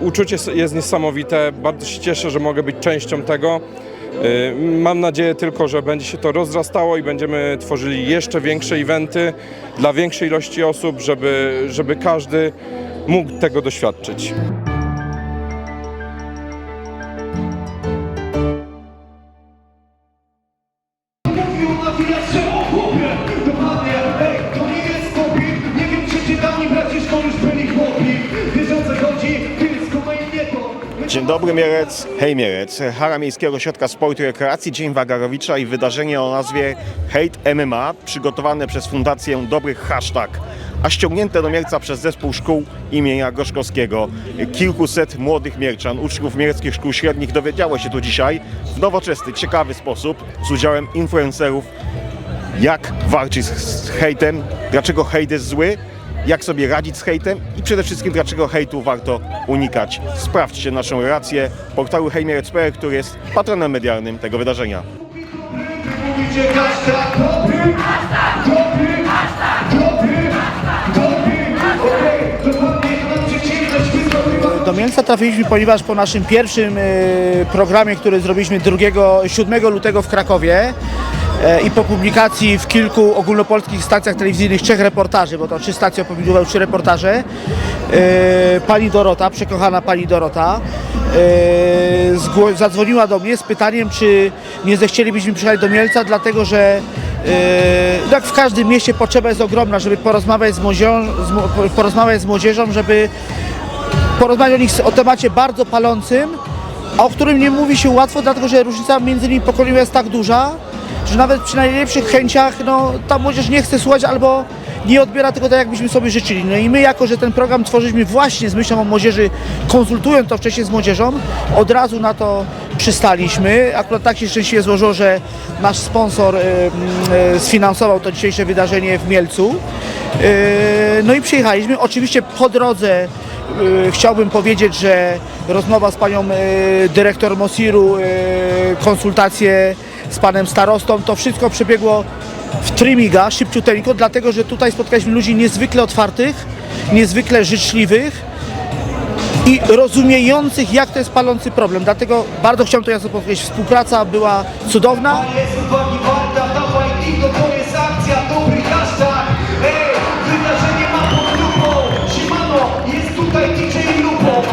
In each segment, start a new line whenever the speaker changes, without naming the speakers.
Uczucie jest niesamowite, bardzo się cieszę, że mogę być częścią tego. Y, Mam nadzieję tylko, że będzie się to rozrastało i będziemy tworzyli jeszcze większe eventy dla większej ilości osób, żeby, żeby każdy mógł tego doświadczyć.
Dzień dobry Mielec, hej Mielec, Hala Miejskiego Ośrodka Sportu i Rekreacji, Dzień Wagarowicza i wydarzenie o nazwie Hate MMA przygotowane przez Fundację Dobrych Hashtag, a ściągnięte do Mielca przez zespół szkół imienia Gorzkowskiego. Kilkuset młodych Mielczan, uczniów mieleckich szkół średnich dowiedziało się tu dzisiaj w nowoczesny, ciekawy sposób z udziałem influencerów jak walczyć z hejtem, dlaczego hejt jest zły, jak sobie radzić z hejtem i przede wszystkim dlaczego hejtu warto unikać. Sprawdźcie naszą relację portalu hejmierec.pl, który jest patronem medialnym tego wydarzenia.
Mówicie hashtag dobry, dobry, dobry, dobry, okej, dokładnie, to nam przeciwność,
Do Mielca trafiliśmy, ponieważ po naszym pierwszym e, programie, który zrobiliśmy 2, 7 lutego w Krakowie i po publikacji w kilku ogólnopolskich stacjach telewizyjnych trzech reportaży, bo to trzy stacje opublikowały trzy reportaże, e, pani Dorota, przekochana pani Dorota, e, zadzwoniła do mnie z pytaniem, czy nie zechcielibyśmy przyjechać do Mielca, dlatego że e, jak w każdym mieście potrzeba jest ogromna, żeby porozmawiać z, młodzieżą, porozmawiać z młodzieżą, żeby porozmawiać o nich o temacie bardzo palącym, a o którym nie mówi się łatwo, dlatego że różnica między nimi pokoleniowa jest tak duża, że nawet przy najlepszych chęciach no, ta młodzież nie chce słuchać albo nie odbiera tego tak, jakbyśmy sobie życzyli. No i my, jako że ten program tworzyliśmy właśnie z myślą o młodzieży, konsultując to wcześniej z młodzieżą, od razu na to przystaliśmy. Akurat tak się szczęśliwie złożyło, że nasz sponsor m, e, sfinansował to dzisiejsze wydarzenie w Mielcu. E, No i przyjechaliśmy. Oczywiście po drodze e, chciałbym powiedzieć, że rozmowa z panią e, dyrektor Mosiru, e, konsultacje z panem starostą, to wszystko przebiegło w trymiga, szybciuteńko, dlatego że tutaj spotkaliśmy ludzi niezwykle otwartych, niezwykle życzliwych i rozumiejących, jak to jest palący problem. Dlatego bardzo chciałem to jasno powiedzieć. Współpraca była cudowna.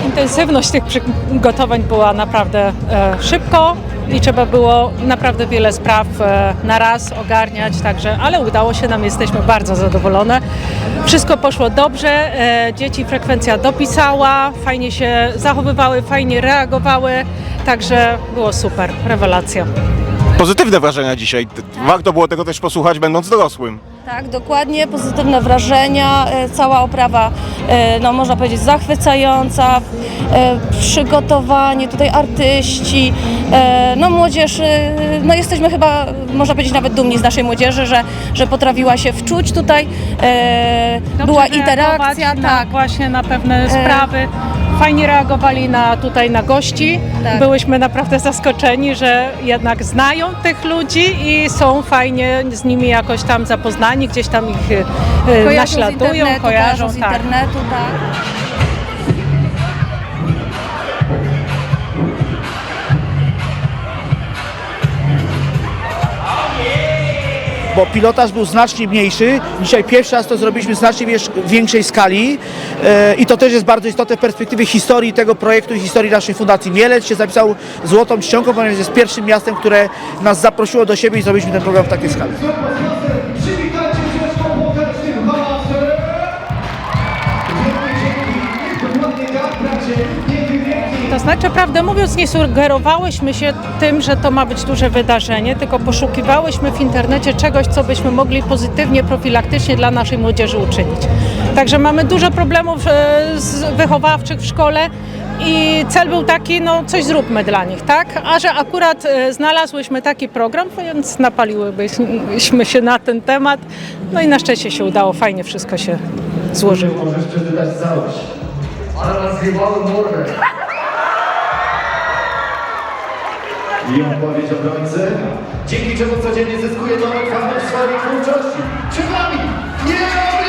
Intensywność tych przygotowań była naprawdę e, szybko i trzeba było naprawdę wiele spraw e, na raz ogarniać, także, ale udało się nam, jesteśmy bardzo zadowolone. Wszystko poszło dobrze, e, dzieci frekwencja dopisała, fajnie się zachowywały, fajnie reagowały, także było super, rewelacja.
Pozytywne wrażenia dzisiaj. Warto było tego też posłuchać, będąc dorosłym.
Tak, dokładnie, pozytywne wrażenia, e, cała oprawa, e, no można powiedzieć, zachwycająca, e, przygotowanie, tutaj artyści, no młodzież, no jesteśmy chyba, można powiedzieć, nawet dumni z naszej młodzieży, że, że potrafiła się wczuć tutaj,
Dobrze
była interakcja, tak.
właśnie na pewne sprawy. Fajnie reagowali na, tutaj na gości.
Tak.
Byłyśmy naprawdę zaskoczeni, że jednak znają tych ludzi i są fajnie z nimi jakoś tam zapoznani, gdzieś tam ich e,
Kojarzą z
naśladują,
internetu,
kojarzą.
z
tak.
internetu, tak.
Bo pilotaż był znacznie mniejszy. Dzisiaj pierwszy raz to zrobiliśmy znacznie większej skali e, i to też jest bardzo istotne w perspektywie historii tego projektu i historii naszej fundacji. Mielec się zapisał złotą czcionką, ponieważ jest pierwszym miastem, które nas zaprosiło do siebie i zrobiliśmy ten program w takiej skali.
Znaczy, prawdę mówiąc, nie sugerowałyśmy się tym, że to ma być duże wydarzenie, tylko poszukiwałyśmy w internecie czegoś, co byśmy mogli pozytywnie, profilaktycznie dla naszej młodzieży uczynić. Także mamy dużo problemów e, wychowawczych w szkole i cel był taki, no coś zróbmy dla nich, tak? A że akurat e, znalazłyśmy taki program, więc napaliłybyśmy się na ten temat, no i na szczęście się udało, fajnie wszystko się złożyło.
Możesz przeczytać całość. Ale nas zjebały mordę. I odpowiedź obrońcy, dzięki czemu codziennie zyskuje nową fanów swojej twórczości. Przed nami nieobliczalny!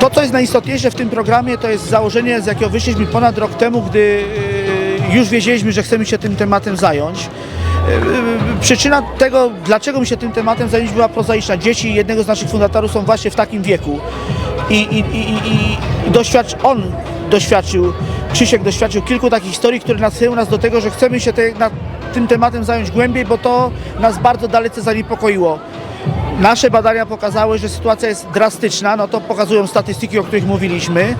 To, co jest najistotniejsze w tym programie, to jest założenie, z jakiego wyszliśmy ponad rok temu, gdy y, już wiedzieliśmy, że chcemy się tym tematem zająć. Y, y, Przyczyna tego, dlaczego my się tym tematem zajęliśmy, była prozaiczna. Dzieci jednego z naszych fundatorów są właśnie w takim wieku i, i, i, i, i doświadcz, on doświadczył, Krzysiek doświadczył kilku takich historii, które nasyłają nas do tego, że chcemy się te, tym tematem zająć głębiej, bo to nas bardzo dalece zaniepokoiło. Nasze badania pokazały, że sytuacja jest drastyczna, no to pokazują statystyki, o których mówiliśmy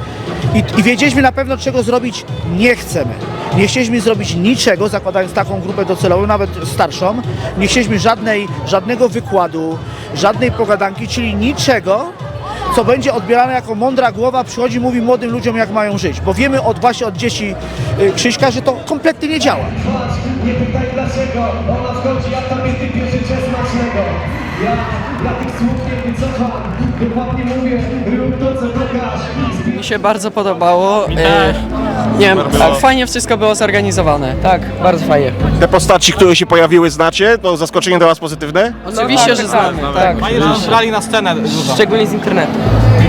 i, i wiedzieliśmy na pewno, czego zrobić nie chcemy. Nie chcieliśmy zrobić niczego, zakładając taką grupę docelową, nawet starszą. Nie chcieliśmy żadnej, żadnego wykładu, żadnej pogadanki, czyli niczego, co będzie odbierane jako mądra głowa, przychodzi, mówi młodym ludziom, jak mają żyć. Bo wiemy od właśnie od dzieci y, Krzyśka, że to kompletnie nie działa.
Nie pytaj dlaczego Ona wchodzi, a ty smacznego Ja, ja tych słów nie wycofam Dokładnie mówię, rób to co kochasz
Mi się bardzo podobało. E, nie wiem, fajnie wszystko było zorganizowane. Tak, bardzo fajnie.
Te postaci, które się pojawiły, znacie? To zaskoczenie dla Was pozytywne?
Oczywiście, że znamy. Tak.
Fajnie, że nas brali na scenę dużo.
Szczególnie z internetu.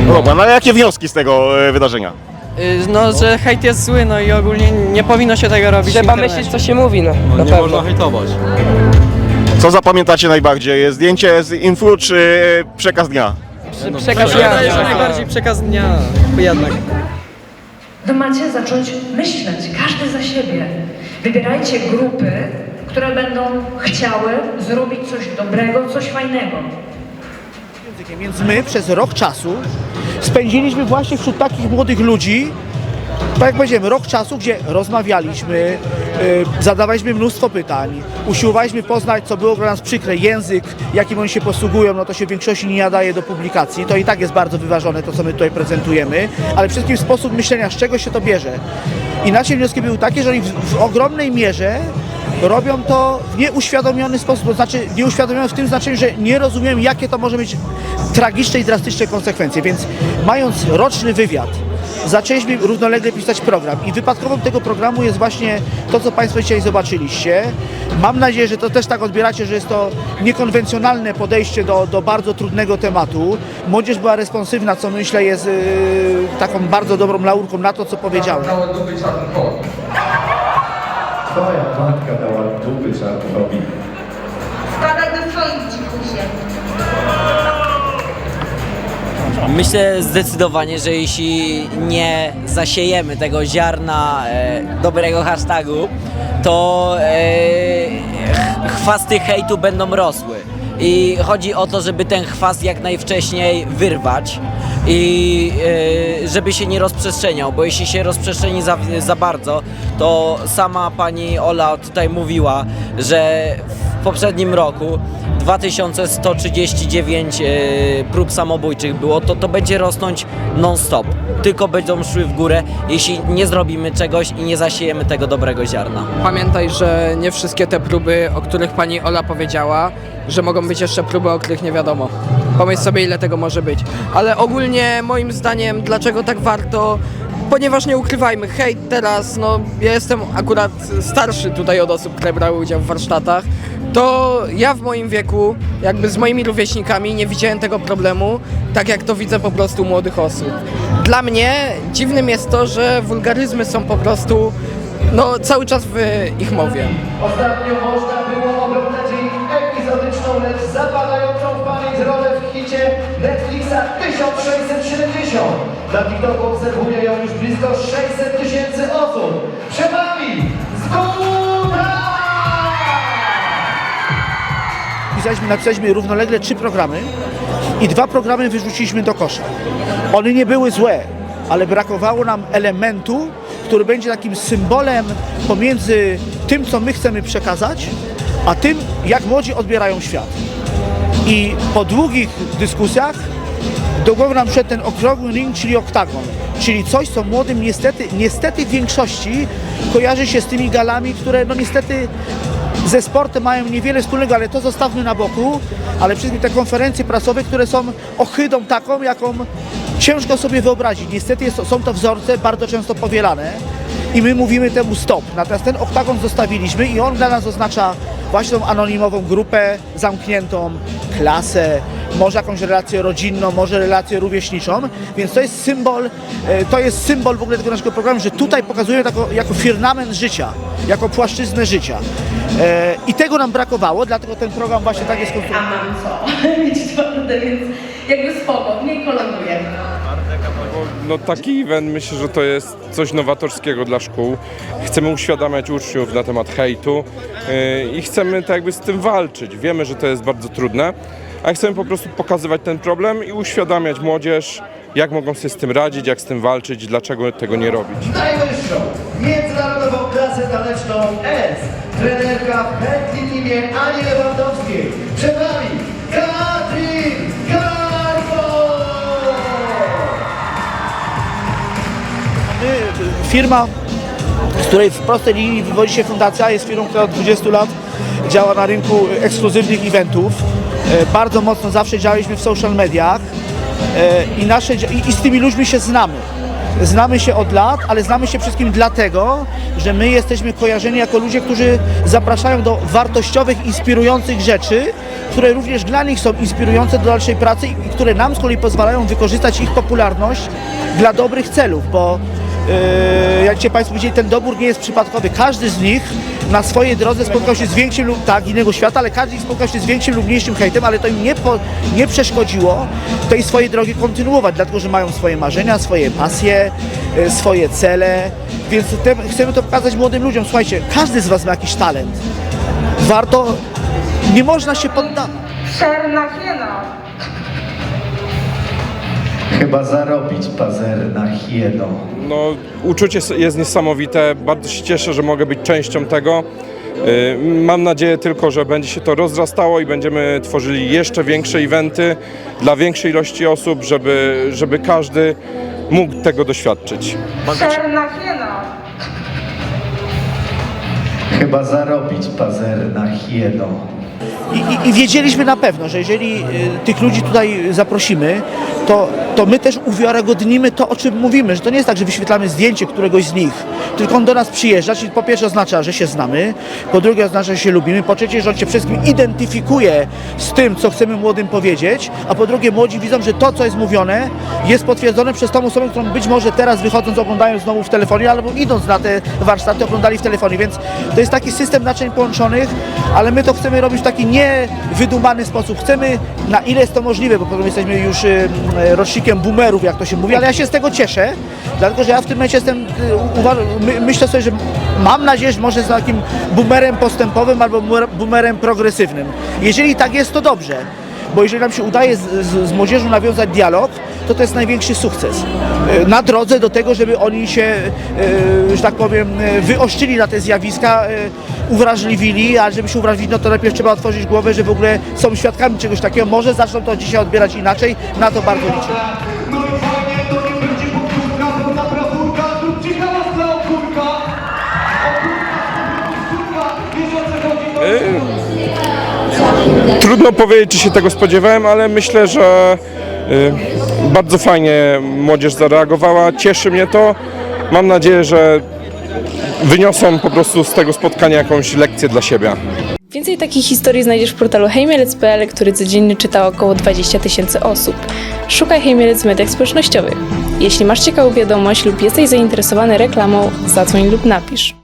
No Dobra, no ale jakie wnioski z tego e, wydarzenia?
Y, No, że hejt jest zły, no i ogólnie nie powinno się tego robić. Trzeba myśleć, co się mówi, no.
No, nie można hejtować.
Co zapamiętacie najbardziej? Zdjęcie z influ czy przekaz dnia?
Przekaz dnia. najbardziej przekaz dnia. Jednak.
to macie zacząć myśleć, każdy za siebie. Wybierajcie grupy, które będą chciały zrobić coś dobrego, coś fajnego.
Więc my przez rok czasu spędziliśmy właśnie wśród takich młodych ludzi, tak jak powiedziałem, rok czasu, gdzie rozmawialiśmy, y, zadawaliśmy mnóstwo pytań, usiłowaliśmy poznać, co było dla nas przykre, język, jakim oni się posługują, no to się w większości nie nadaje do publikacji. To i tak jest bardzo wyważone, to co my tutaj prezentujemy, ale przede wszystkim sposób myślenia, z czego się to bierze. I nasze wnioski były takie, że oni w, w ogromnej mierze robią to w nieuświadomiony sposób, to znaczy nieuświadomiony w tym znaczeniu, że nie rozumiem, jakie to może mieć tragiczne i drastyczne konsekwencje. Więc mając roczny wywiad, zaczęliśmy równolegle pisać program i wypadkową tego programu jest właśnie to, co Państwo dzisiaj zobaczyliście. Mam nadzieję, że to też tak odbieracie, że jest to niekonwencjonalne podejście do, do bardzo trudnego tematu. Młodzież była responsywna, co myślę jest yy, taką bardzo dobrą laurką na to, co powiedziałem.
Twoja matka dała dupy czarnowi
Myślę zdecydowanie, że jeśli nie zasiejemy tego ziarna e, dobrego hashtagu, to e, ch- chwasty hejtu będą rosły. I chodzi o to, żeby ten chwast jak najwcześniej wyrwać i e, żeby się nie rozprzestrzeniał, bo jeśli się rozprzestrzeni za, za bardzo, to sama pani Ola tutaj mówiła, że w poprzednim roku 2139 e, prób samobójczych było, to to będzie rosnąć non-stop. Tylko będą szły w górę, jeśli nie zrobimy czegoś i nie zasiejemy tego dobrego ziarna.
Pamiętaj, że nie wszystkie te próby, o których pani Ola powiedziała, że mogą być jeszcze próby, o których nie wiadomo. Pomyśl sobie, ile tego może być. Ale ogólnie moim zdaniem, dlaczego tak warto? Ponieważ nie ukrywajmy, hejt teraz, no ja jestem akurat starszy tutaj od osób, które brały udział w warsztatach, to ja w moim wieku, jakby z moimi rówieśnikami nie widziałem tego problemu, tak jak to widzę po prostu u młodych osób. Dla mnie dziwnym jest to, że wulgaryzmy są po prostu no, cały czas w ich mowie.
Ostatnio można było oglądać epizodyczną, lecz zapadającą w pamięć rolę w hicie Netflixa 1670. Na TikToku obserwuje ją już blisko 600 tysięcy osób. Przed wami Zguta!
Pisaliśmy, napisaliśmy równolegle trzy programy i dwa programy wyrzuciliśmy do kosza. One nie były złe, ale brakowało nam elementu, który będzie takim symbolem pomiędzy tym, co my chcemy przekazać, a tym, jak młodzi odbierają świat. I po długich dyskusjach do głowy nam wszedł ten okrągły ring, czyli oktagon. Czyli coś, co młodym niestety, niestety w większości kojarzy się z tymi galami, które no niestety ze sportem mają niewiele wspólnego, ale to zostawmy na boku. Ale wszystkie te konferencje prasowe, które są ohydą taką, jaką ciężko sobie wyobrazić. Niestety jest, są to wzorce bardzo często powielane i my mówimy temu stop. Natomiast ten oktagon zostawiliśmy i on dla nas oznacza właśnie tą anonimową grupę zamkniętą, klasę, może jakąś relację rodzinną, może relację rówieśniczą, więc to jest symbol, e, to jest symbol w ogóle tego naszego programu, że tutaj pokazujemy jako, jako firmament życia, jako płaszczyznę życia. E, I tego nam brakowało, dlatego ten program właśnie tak jest
A
konstruowany.
mam co? Mieć więc jakby spoko, nie koloruje.
No taki event myślę, że to jest coś nowatorskiego dla szkół. Chcemy uświadamiać uczniów na temat hejtu yy, i chcemy tak jakby z tym walczyć. Wiemy, że to jest bardzo trudne, a chcemy po prostu pokazywać ten problem i uświadamiać młodzież, jak mogą sobie z tym radzić, jak z tym walczyć, dlaczego tego nie robić.
Najwyższą międzynarodową klasę taneczną S. Trenerka teamie Ani Lewandowskiej. Przed nami
firma, z której w prostej linii wywodzi się fundacja, jest firmą, która od 20 lat działa na rynku ekskluzywnych eventów. E, Bardzo mocno zawsze działaliśmy w social mediach e, i, nasze, i, i z tymi ludźmi się znamy. Znamy się od lat, ale znamy się wszystkim dlatego, że my jesteśmy kojarzeni jako ludzie, którzy zapraszają do wartościowych, inspirujących rzeczy, które również dla nich są inspirujące do dalszej pracy i które nam z kolei pozwalają wykorzystać ich popularność dla dobrych celów, bo jak Cię Państwo widzieli, ten dobór nie jest przypadkowy. Każdy z nich na swojej drodze spotkał się z większym lub tak, innego świata, ale każdy spotkał się z większym lub mniejszym hejtem, ale to im nie, po, nie przeszkodziło tej swojej drogi kontynuować, dlatego że mają swoje marzenia, swoje pasje, yy, swoje cele, więc te, chcemy to pokazać młodym ludziom. Słuchajcie, każdy z Was ma jakiś talent. Warto, nie można się poddawać.
Czarna hiena.
Chyba zarobić pazer na hieno.
No, uczucie jest niesamowite. Bardzo się cieszę, że mogę być częścią tego. Yy, Mam nadzieję tylko, że będzie się to rozrastało i będziemy tworzyli jeszcze większe eventy dla większej ilości osób, żeby, żeby każdy mógł tego doświadczyć.
Czarna hiena.
Chyba zarobić pazer na hieno.
I, i, wiedzieliśmy na pewno, że jeżeli y, tych ludzi tutaj zaprosimy, to, to my też uwiarygodnimy to, o czym mówimy. Że to nie jest tak, że wyświetlamy zdjęcie któregoś z nich, tylko on do nas przyjeżdża, czyli po pierwsze oznacza, że się znamy, po drugie oznacza, że się lubimy, po trzecie, że on się wszystkim identyfikuje z tym, co chcemy młodym powiedzieć, a po drugie młodzi widzą, że to, co jest mówione, jest potwierdzone przez tą osobę, którą być może teraz wychodząc oglądają znowu w telefonie, albo idąc na te warsztaty oglądali w telefonie, więc to jest taki system naczyń połączonych, ale my to chcemy robić w taki niewydumany sposób. Chcemy, na ile jest to możliwe, bo potem jesteśmy już y, rocznikiem boomerów, jak to się mówi, ale ja się z tego cieszę, dlatego że ja w tym momencie jestem, my, myślę sobie, że mam nadzieję, że może jestem takim boomerem postępowym albo boomer- boomerem progresywnym. Jeżeli tak jest, to dobrze. Bo jeżeli nam się udaje z, z, z młodzieżą nawiązać dialog, to to jest największy sukces. Y, Na drodze do tego, żeby oni się, y, że tak powiem, y, wyoszczyli na te zjawiska, y, uwrażliwili, a żeby się uwrażliwić, no to najpierw trzeba otworzyć głowę, że w ogóle są świadkami czegoś takiego. Może zaczną to dzisiaj odbierać inaczej, na to bardzo liczę.
Trudno powiedzieć, czy się tego spodziewałem, ale myślę, że yy, bardzo fajnie młodzież zareagowała. Cieszy mnie to. Mam nadzieję, że wyniosą po prostu z tego spotkania jakąś lekcję dla siebie.
Więcej takich historii znajdziesz w portalu hejmielec.pl, który codziennie czyta około 20 tysięcy osób. Szukaj Hejmielec w mediach społecznościowych. Jeśli masz ciekawą wiadomość lub jesteś zainteresowany reklamą, zadzwoń lub napisz.